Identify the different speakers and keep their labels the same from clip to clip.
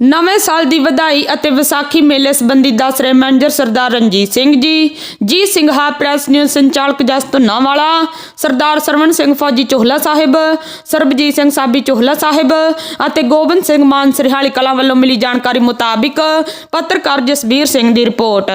Speaker 1: ਨਵੇਂ ਸਾਲ ਦੀ ਵਧਾਈ ਅਤੇ ਵਿਸਾਖੀ ਮੇਲੇ ਸੰਬੰਧੀ ਦੱਸ ਰਹੇ ਮੈਨੇਜਰ ਸਰਦਾਰ ਰਣਜੀਤ ਸਿੰਘ ਜੀ। ਜੀ ਸਿੰਘਾ ਪ੍ਰੈਸ ਨਿਊਜ਼ ਸੰਚਾਲਕ ਜਸ ਧੁੰਨਾਵਾਲਾ, ਸਰਦਾਰ ਸਰਵਣ ਸਿੰਘ ਫੌਜੀ ਚੋਹਲਾ ਸਾਹਿਬ, ਸਰਬਜੀਤ ਸਿੰਘ ਸਾਬੀ ਚੋਹਲਾ ਸਾਹਿਬ ਅਤੇ ਗੋਬਿੰਦ ਸਿੰਘ ਮਾਨ ਸਰਹਾਲੀ ਕਲਾਂ ਵੱਲੋਂ ਮਿਲੀ ਜਾਣਕਾਰੀ ਮੁਤਾਬਿਕ ਪੱਤਰਕਾਰ ਜਸਬੀਰ ਸਿੰਘ ਦੀ ਰਿਪੋਰਟ।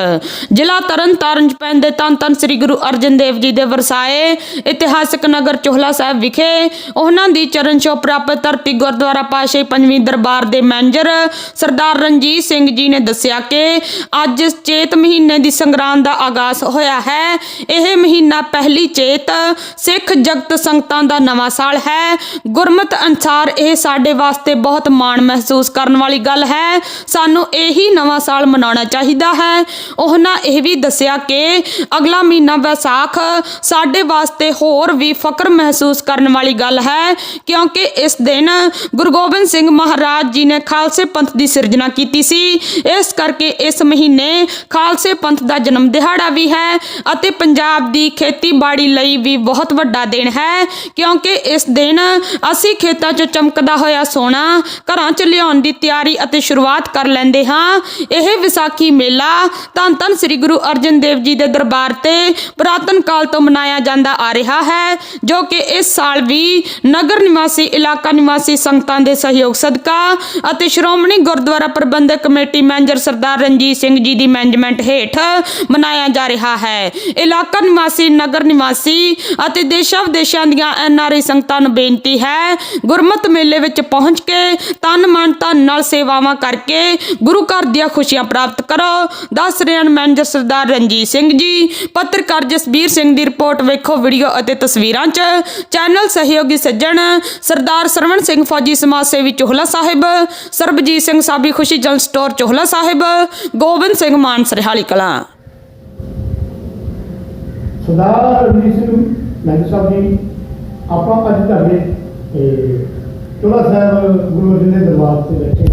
Speaker 1: ਜ਼ਿਲ੍ਹਾ ਤਰਨਤਾਰਨ ਚ ਪੈਂਦੇ ਧੰਨ ਧੰਨ ਸ੍ਰੀ ਗੁਰੂ ਅਰਜਨ ਦੇਵ ਜੀ ਦੇ ਵਰਸਾਏ ਇਤਿਹਾਸਕ ਨਗਰ ਚੋਹਲਾ ਸਾਹਿਬ ਵਿਖੇ ਉਹਨਾਂ ਦੀ ਚਰਨ ਛੋਹ ਪ੍ਰਾਪਤ ਧਰਤੀ ਗੁਰਦੁਆਰਾ ਪਾਸ਼ੇ ਪੰਜਵੀਂ ਦਰਬਾਰ ਦੇ ਮੈਨੇਜਰ ਸਰਦਾਰ ਰਣਜੀਤ ਸਿੰਘ ਜੀ ਨੇ ਦੱਸਿਆ ਕਿ ਅੱਜ ਚੇਤ ਮਹੀਨੇ ਦੀ ਸੰਗਰਾਂਦ ਦਾ ਆਗਾਜ਼ ਹੋਇਆ ਹੈ। ਇਹ ਮਹੀਨਾ ਪਹਿਲੀ ਚੇਤ ਸਿੱਖ ਜਗਤ ਸੰਗਤਾਂ ਦਾ ਨਵਾਂ ਸਾਲ ਹੈ। ਗੁਰਮਤ ਅਨਸਾਰ ਇਹ ਸਾਡੇ ਵਾਸਤੇ ਬਹੁਤ ਮਾਣ ਮਹਿਸੂਸ ਕਰਨ ਵਾਲੀ ਗੱਲ ਹੈ। ਸਾਨੂੰ ਇਹੀ ਨਵਾਂ ਸਾਲ ਮਨਾਉਣਾ ਚਾਹੀਦਾ ਹੈ। ਉਹਨਾਂ ਇਹ ਵੀ ਦੱਸਿਆ ਕਿ ਅਗਲਾ ਮਹੀਨਾ ਵਿਸਾਖ ਸਾਡੇ ਵਾਸਤੇ ਹੋਰ ਵੀ ਫਕਰ ਮਹਿਸੂਸ ਕਰਨ ਵਾਲੀ ਗੱਲ ਹੈ। ਕਿਉਂਕਿ ਇਸ ਦਿਨ ਗੁਰੂ ਗੋਬਿੰਦ ਸਿੰਘ ਮਹਾਰਾਜ ਜੀ ਨੇ ਖਾਲਸੇ ਪੰਥ ਦੀ ਸਿਰਜਣਾ ਕੀਤੀ ਸੀ। ਇਸ ਕਰਕੇ ਇਸ ਮਹੀਨੇ ਖਾਲਸੇ ਪੰਥ ਦਾ ਜਨਮ ਦਿਹਾੜਾ ਵੀ ਹੈ ਅਤੇ ਪੰਜਾਬ ਦੀ ਖੇਤੀਬਾੜੀ ਲਈ ਵੀ ਬਹੁਤ ਵੱਡਾ ਦਿਨ ਹੈ, ਕਿਉਂਕਿ ਇਸ ਦਿਨ ਅਸੀਂ ਖੇਤਾਂ 'ਚ ਚਮਕਦਾ ਹੋਇਆ ਸੋਨਾ, ਘਰਾਂ 'ਚ ਲਿਆਉਣ ਦੀ ਤਿਆਰੀ ਅਤੇ ਸ਼ੁਰੂਆਤ ਕਰ ਲੈਂਦੇ ਹਾਂ। ਇਹ ਵਿਸਾਖੀ ਮੇਲਾ ਧੰਨ ਧੰਨ ਸ੍ਰੀ ਗੁਰੂ ਅਰਜਨ ਦੇਵ ਜੀ ਦੇ ਦਰਬਾਰ ਤੇ ਪੁਰਾਤਨ ਕਾਲ ਤੋਂ ਮਨਾਇਆ ਜਾਂਦਾ ਆ ਰਿਹਾ ਹੈ, ਜੋ ਕਿ ਇਸ ਸਾਲ ਵੀ ਨਗਰ ਨਿਵਾਸੀ, ਇਲਾਕਾ ਨਿਵਾਸੀ ਸੰਗਤਾਂ ਦੇ ਸਹਿਯੋਗ ਸਦਕਾ ਅਤੇ ਸ਼੍ਰੋਮਣੀ ਗੁਰਦੁਆਰਾ ਪ੍ਰਬੰਧਕ ਕਮੇਟੀ ਮੈਨੇਜਰ ਸਰਦਾਰ ਰਣਜੀਤ ਸਿੰਘ ਜੀ ਦੀ ਮੈਨੇਜਮੈਂਟ ਹੇਠ ਮਨਾਇਆ ਜਾ ਰਿਹਾ ਹੈ। ਇਲਾਕਾ ਨਿਵਾਸੀ, ਨਗਰ ਨਿਵਾਸੀ ਅਤੇ ਦੇਸ਼ਾਂ ਵਿਦੇਸ਼ਾਂ ਦੀਆਂ ਐਨਆਰਆਈ ਸੰਗਤਾਂ ਨੂੰ ਬੇਨਤੀ ਹੈ, ਗੁਰਮਤ ਮੇਲੇ ਵਿੱਚ ਪਹੁੰਚ ਕੇ ਤਨ ਮਨ ਧਨ ਨਾਲ ਸੇਵਾਵਾਂ ਕਰਕੇ ਗੁਰੂ ਘਰ ਦੀਆਂ ਖੁਸ਼ੀਆਂ ਪ੍ਰਾਪਤ ਕਰੋ। ਦੱਸ ਰਹੇ ਹਨ ਮੈਨੇਜਰ ਸਰਦਾਰ ਰਣਜੀਤ ਸਿੰਘ ਜੀ। ਪੱਤਰਕਾਰ ਜਸਬੀਰ ਸਿੰਘ ਦੀ ਰਿਪੋਰਟ ਵੇਖੋ ਵੀਡੀਓ ਅਤੇ ਤਸਵੀਰਾਂ 'ਚ। ਚੈਨਲ ਸਹਿਯੋਗੀ ਸੱਜਣ ਸਰਦਾਰ ਸਰਵਣ ਸਿੰਘ ਫੌਜੀ ਸਮਾਜ ਸੇਵੀ ਚੋਹਲਾ ਸਾਹਿਬ ਸਰਬਜੀਤ ਸਿੰਘ ਸਾਬੀ ਖੁਸ਼ੀ ਜਨ ਸਟੋਰ ਚੋਹਲਾ ਸਾਹਿਬ ਗੋਬਿੰਦ ਸਿੰਘ ਮਾਨ ਸਰਹਾਲੀ ਕਲਾਂ।
Speaker 2: ਸਰਦਾਰ ਰਣਜੀਤ ਸਿੰਘ ਮਹਿੰਦਰ ਸਾਹਿਬ ਜੀ ਆਪਾਂ ਅੱਜ ਤੁਹਾਡੇ ਇਹ, ਚੋਲਾ ਸਾਹਿਬ ਗੁਰੂ ਅਰਜਨ ਦੇਵ ਦਰਬਾਰ ਤੇ ਬੈਠੇ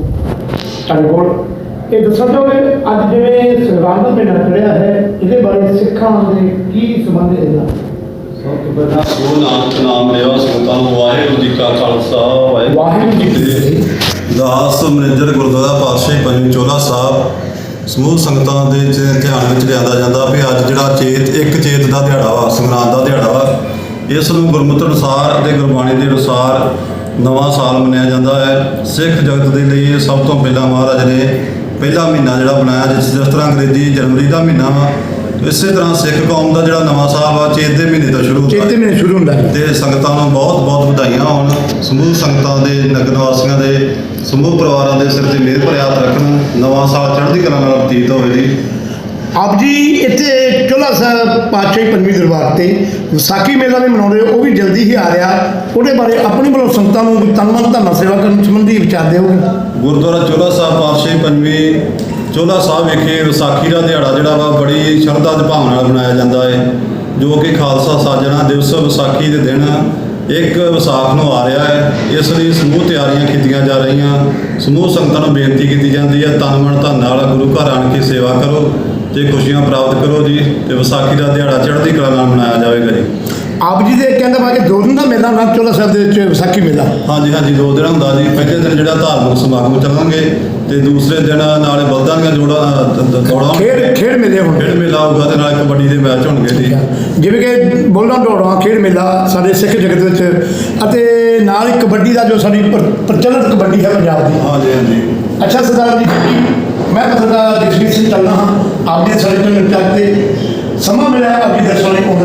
Speaker 2: ਤੁਹਾਡੇ ਕੋਲ ਇਹ ਦੱਸੋ ਕਿ ਅੱਜ ਜਿਵੇਂ ਦਾ ਮਹੀਨਾ ਚੜਿਆ ਹੈ ਇਹਦੇ ਬਾਰੇ ਸਿੱਖਾਂ ਦੇ ਕੀ ਸੰਬੰਧ ਇਹਦੇ ਨਾਲ?
Speaker 3: ਸਭ ਤੋਂ ਪਹਿਲਾਂ ਗੁਰੂ ਨਾਨਕ ਨਾਮ ਲਿਆ ਸੰਗਤਾਂ ਨੂੰ ਵਾਹਿਗੁਰੂ ਜੀ ਕਾ ਖਾਲਸਾ
Speaker 2: ਵਾਹਿਗੁਰੂ ਜੀ ਕੀ ਫਤਿਹ।
Speaker 3: ਦਾਸ ਮੈਨੇਜਰ ਗੁਰਦੁਆਰਾ ਪਾਤਸ਼ਾਹੀ ਪੰਜਵੀਂ ਚੋਲਾ ਸਾਹਿਬ। ਸਮੂਹ ਸੰਗਤਾਂ ਦੇ ਧਿਆਨ ਵਿੱਚ ਲਿਆਂਦਾ ਜਾਂਦਾ ਵੀ ਅੱਜ ਜਿਹੜਾ ਚੇਤ ਇੱਕ ਚੇਤ ਦਾ ਦਿਹਾੜਾ ਵਾ ਸੰਗਰਾਂਦ ਦਾ ਦਿਹਾੜਾ ਵਾ ਇਸ ਨੂੰ ਗੁਰਮਤਿ ਅਨੁਸਾਰ ਅਤੇ ਗੁਰਬਾਣੀ ਦੇ ਅਨੁਸਾਰ ਨਵਾਂ ਸਾਲ ਮੰਨਿਆ ਜਾਂਦਾ ਹੈ। ਸਿੱਖ ਜਗਤ ਦੇ ਲਈ ਇਹ ਸਭ ਤੋਂ ਪਹਿਲਾਂ ਮਹਾਰਾਜ ਨੇ ਪਹਿਲਾ ਮਹੀਨਾ ਜਿਹੜਾ ਬਣਾਇਆ ਜਿਸ ਜਿਸ ਤਰ੍ਹਾਂ ਅੰਗਰੇਜ਼ੀ ਜਨਵਰੀ ਦਾ ਮਹੀਨਾ ਵਾ ਇਸੇ ਤਰ੍ਹਾਂ ਸਿੱਖ ਕੌਮ ਦਾ ਜਿਹੜਾ ਨਵਾਂ ਸਾਲ ਵਾ ਚੇਤ ਦੇ ਮਹੀਨੇ ਤੋਂ ਸ਼ੁਰੂ ਹੁੰਦਾ
Speaker 2: ਚੇਤੇ ਮਹੀਨੇ ਸ਼ੁਰੂ ਹੁੰਦਾ ਹੈ।
Speaker 3: ਤੇ ਸੰਗਤਾਂ ਨੂੰ ਬਹੁਤ ਬਹੁਤ ਵਧਾਈਆਂ ਹੋਣ। ਸਮੂਹ ਸੰਗਤਾਂ ਦੇ ਨਗਰ ਵਾਸੀਆਂ ਦੇ ਸਮੂਹ ਪਰਿਵਾਰਾਂ ਦੇ ਸਿਰ ਤੇ ਮਿਹਰ ਭਰਿਆ ਰੱਖਣ ਨਵਾਂ ਸਾਲ ਚੜ੍ਹਦੀ ਕਲਾ ਨਾਲ ਬਤੀਤ ਹੋਵੇ ਜੀ।
Speaker 2: ਆਪ ਜੀ ਇੱਥੇ ਚੋਲਾ ਸਾਹਿਬ ਪਾਤਸ਼ਾਹੀ ਪੰਜਵੀਂ ਦਰਬਾਰ ਤੇ ਵਿਸਾਖੀ ਮੇਲਾ ਵੀ ਮਨਾਉਂਦੇ ਹੋ, ਉਹ ਵੀ ਜਲਦੀ ਹੀ ਆ ਰਿਹਾ। ਉਹਦੇ ਬਾਰੇ ਆਪਣੇ ਵੱਲੋਂ ਸੰਗਤਾਂ ਨੂੰ ਤਨ ਮਨ ਧੰਨਾ ਸੇਵਾ ਕਰਨ ਸੰਬੰਧੀ ਵਿਚਾਰ ਦਿਓ।
Speaker 3: ਗੁਰਦੁਆਰਾ ਚੋਲਾ ਸਾਹਿਬ ਪਾਤਸ਼ਾਹੀ ਪੰਜਵੀਂ ਚੋਲਾ ਸਾਹਿਬ ਵਿਖੇ ਵਿਸਾਖੀ ਦਾ ਦਿਹਾੜਾ ਜਿਹੜਾ ਵਾ ਬੜੀ ਸ਼ਰਧਾ ਤੇ ਭਾਵਨਾ ਨਾਲ ਮਨਾਇਆ ਜਾਂਦਾ ਹੈ ਜੋ ਕਿ ਖਾਲਸਾ ਸਾਜਣਾ ਦਿਵਸ ਵਿਸਾਖੀ ਦੇ ਦਿਨ ਇੱਕ ਵਿਸਾਖ ਨੂੰ ਆ ਰਿਹਾ ਹੈ ਇਸ ਲਈ ਸਮੂਹ ਤਿਆਰੀਆਂ ਕੀਤੀਆਂ ਜਾ ਰਹੀਆਂ। ਸਮੂਹ ਸੰਗਤਾਂ ਨੂੰ ਬੇਨਤੀ ਕੀਤੀ ਜਾਂਦੀ ਹੈ ਤਨ ਮਨ ਧਨ ਨਾਲ ਗੁਰੂ ਘਰ ਆਣ ਕੇ ਸੇਵਾ ਕਰੋ। ਤੇ ਖੁਸ਼ੀਆਂ ਪ੍ਰਾਪਤ ਕਰੋ ਜੀ ਤੇ ਵਿਸਾਖੀ ਦਾ ਦਿਹਾੜਾ ਚੜ੍ਹਦੀ ਕਲਾ ਨਾਲ ਮਨਾਇਆ ਜਾਵੇਗਾ ਜੀ।
Speaker 2: ਆਪ ਜੀ ਦੇ ਕਹਿੰਦਾ ਵਾ ਕਿ ਦੋ ਦਿਨ ਦਾ ਮੇਲਾ ਹੁੰਦਾ ਚੋਲਾ ਸਾਹਿਬ ਦੇ ਵਿੱਚ ਵਿਸਾਖੀ ਮੇਲਾ।
Speaker 3: ਹਾਂਜੀ ਹਾਂਜੀ ਦੋ ਦਿਨ ਹੁੰਦਾ ਜੀ। ਪਹਿਲੇ ਦਿਨ ਜਿਹੜਾ ਧਾਰਮਿਕ ਸਮਾਗਮ ਚੱਲਾਂਗੇ ਤੇ ਦੂਸਰੇ ਦਿਨ ਨਾਲੇ ਬਲਦਾਂ ਦੀਆਂ ਜੋੜਾਂ ਦ- ਦ- ਦੌੜਾਂ।
Speaker 2: ਖੇਡ ਖੇਡ ਮੇਲੇ ਹੁਣ
Speaker 3: ਖੇਡ ਮੇਲਾ ਹੋਊਗਾ ਤੇ ਨਾਲੇ ਕਬੱਡੀ ਦੇ ਮੈਚ ਹੋਣਗੇ ਜੀ।
Speaker 2: ਜਿਵੇਂ ਕਿ ਬੋਲਣਾ ਦੌੜਾਂ ਖੇਡ ਮੇਲਾ ਸਾਡੇ ਸਿੱਖ ਜਗਤ ਵਿੱਚ ਅਤੇ ਨਾਲ ਹੀ ਕਬੱਡੀ ਦਾ ਜੋ ਸਾਡੀ ਪ੍ਰ- ਪ੍ਰਚਲਿਤ ਕਬੱਡੀ ਹੈ ਪੰਜਾਬ ਦੀ।
Speaker 3: ਹਾਂਜੀ ਹਾਂਜੀ
Speaker 2: ਅੱਛਾ ਸਰਦਾਰ ਜੀ ਮੈਂ ਪੱਤਰਕਾਰ ਜਗਜੀਤ ਸਿੰਘ ਚੱਲਣਾ ਹਾਂ। ਆਪ ਜੀ ਸਾਡੇ ਤੋਂ ਚੱਕ ਤੇ ਸਮਾਂ ਮਿਲਿਆ ਆਪ ਜੀ ਦਰਸ਼ਨ ਲਈ ਆਉਂਦੇ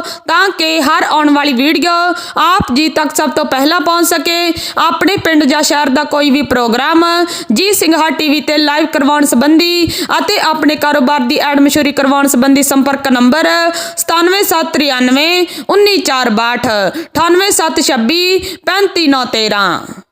Speaker 1: ਭੁੱਲੋ ਤਾਂ ਕਿ ਹਰ ਆਉਣ ਵਾਲੀ ਵੀਡੀਓ ਆਪ ਜੀ ਤੱਕ ਸਭ ਤੋਂ ਪਹਿਲਾਂ ਪਹੁੰਚ ਸਕੇ। ਆਪਣੇ ਪਿੰਡ ਜਾਂ ਸ਼ਹਿਰ ਦਾ ਕੋਈ ਵੀ ਪ੍ਰੋਗਰਾਮ ਜੀ ਸਿੰਘਾ ਟੀਵੀ ਤੇ ਲਾਈਵ ਕਰਵਾਉਣ ਸੰਬੰਧੀ ਅਤੇ ਆਪਣੇ ਕਾਰੋਬਾਰ ਦੀ ਐਡ ਮਸ਼ਹੂਰੀ ਕਰਵਾਉਣ ਸੰਬੰਧੀ ਸੰਪਰਕ ਨੰਬਰ 97793 19462 98726 35913